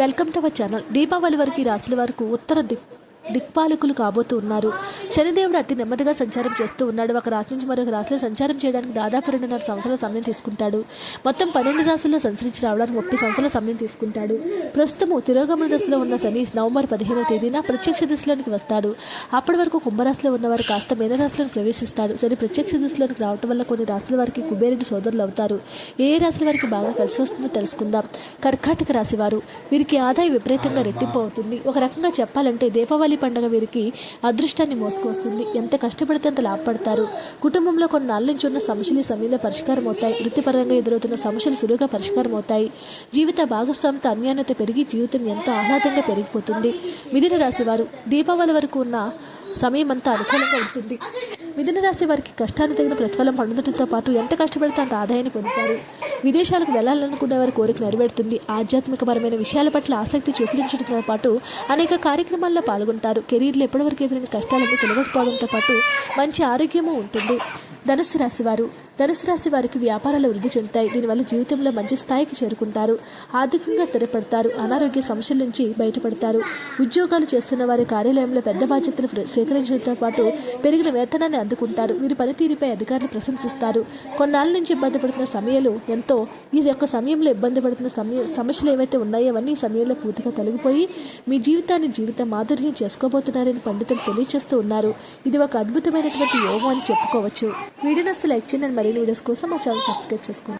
Welcome to our channel Deepavali వరకు రాసిన వరకు ఉత్తర దిక్ దిక్పాలకులు కాబోతూ ఉన్నారు. శనిదేవుడు అతి నెమ్మదిగా సంచారం చేస్తూ ఉన్నాడు. ఒక రాశి నుంచి మరొక రాశిలో సంచారం చేయడానికి దాదాపు రెండున్నర సంవత్సరాల సమయం తీసుకుంటాడు. మొత్తం పన్నెండు రాశుల్లో సంచరించి రావడానికి ముప్పై సంవత్సరాల సమయం తీసుకుంటాడు. ప్రస్తుతము తిరోగమన దశలో ఉన్న శని నవంబర్ పదిహేనవ తేదీన ప్రత్యక్ష దిశలోనికి వస్తాడు. అప్పటి వరకు కుంభరాశిలో ఉన్నవారు కాస్త మీనరాశిలోకి ప్రవేశిస్తాడు శని ప్రత్యక్ష దిశలోనికి రావటం వల్ల కొన్ని రాశుల వారికి కుబేరుడు సోదరులు అవుతారు. ఏ ఏ రాశుల వారికి బాగా కలిసి వస్తుందో తెలుసుకుందాం. కర్కాటక రాశి వారు. వీరికి ఆదాయం విపరీతంగా రెట్టింపు అవుతుంది. ఒక రకంగా చెప్పాలంటే దీపావళి పండుగ వీరికి అదృష్టాన్ని మోసుకొస్తుంది. ఎంత కష్టపడితే అంత లాభపడతారు. కుటుంబంలో కొన్నాళ్ళ నుంచి ఉన్న సమస్యలు సమయంలో పరిష్కారం అవుతాయి. వృత్తిపరంగా ఎదురవుతున్న సమస్యలు సులువుగా పరిష్కారం అవుతాయి. జీవిత భాగస్వామితో అన్యాన్యత పెరిగి జీవితం ఎంతో ఆహ్లాదంగా పెరిగిపోతుంది. మిథున రాశి వారు దీపావళి వరకు ఉన్న సమయం అంతా అనుకూలంగా ఉంటుంది. మిథున రాశి వారికి కష్టాన్ని తగిన ప్రతిఫలం పొందడంతో పాటు ఎంత కష్టపడితే అంత ఆదాయాన్ని పొందుతారు. విదేశాలకు వెళ్ళాలనుకున్న వారి కోరిక నెరవేరుతుంది. ఆధ్యాత్మికపరమైన విషయాల పట్ల ఆసక్తి చూపించడంతో పాటు అనేక కార్యక్రమాల్లో పాల్గొంటారు. కెరీర్లో ఎప్పటివరకు ఎదురైన కష్టాలన్నీ తొలగొట్టుకోవడంతో పాటు మంచి ఆరోగ్యము ఉంటుంది. ధనుసు రాశి వారు ధనుసు రాశి వారికి వ్యాపారాలు వృద్ధి చెందుతాయి. దీనివల్ల జీవితంలో మంచి స్థాయికి చేరుకుంటారు. ఆర్థికంగా స్థిరపడతారు. అనారోగ్య సమస్యల నుంచి బయటపడతారు. ఉద్యోగాలు చేస్తున్న వారి కార్యాలయంలో పెద్ద బాధ్యతలు స్వీకరించడంతో పాటు పెరిగిన వేతనాన్ని అందుకుంటారు. వీరి పనితీరుపై అధికారులు ప్రశంసిస్తారు. కొన్నాళ్ళ నుంచి ఇబ్బంది పడుతున్న సమయాలు ఎంతో ఈ యొక్క సమయంలో ఇబ్బంది పడుతున్న సమయ సమస్యలు ఏవైతే ఉన్నాయో అవన్నీ సమయంలో పూర్తిగా తొలగిపోయి మీ జీవితాన్ని జీవిత మాధుర్యం చేసుకోబోతున్నారని పండితులు తెలియజేస్తూ ఉన్నారు. ఇది ఒక అద్భుతమైనటువంటి యోగం అని చెప్పుకోవచ్చు. వీడియోస్ లైక్ చేయండి. మరిన్ని వీడియోస్ కోసం మా ఛానల్ సబ్స్క్రైబ్ చేసుకోండి.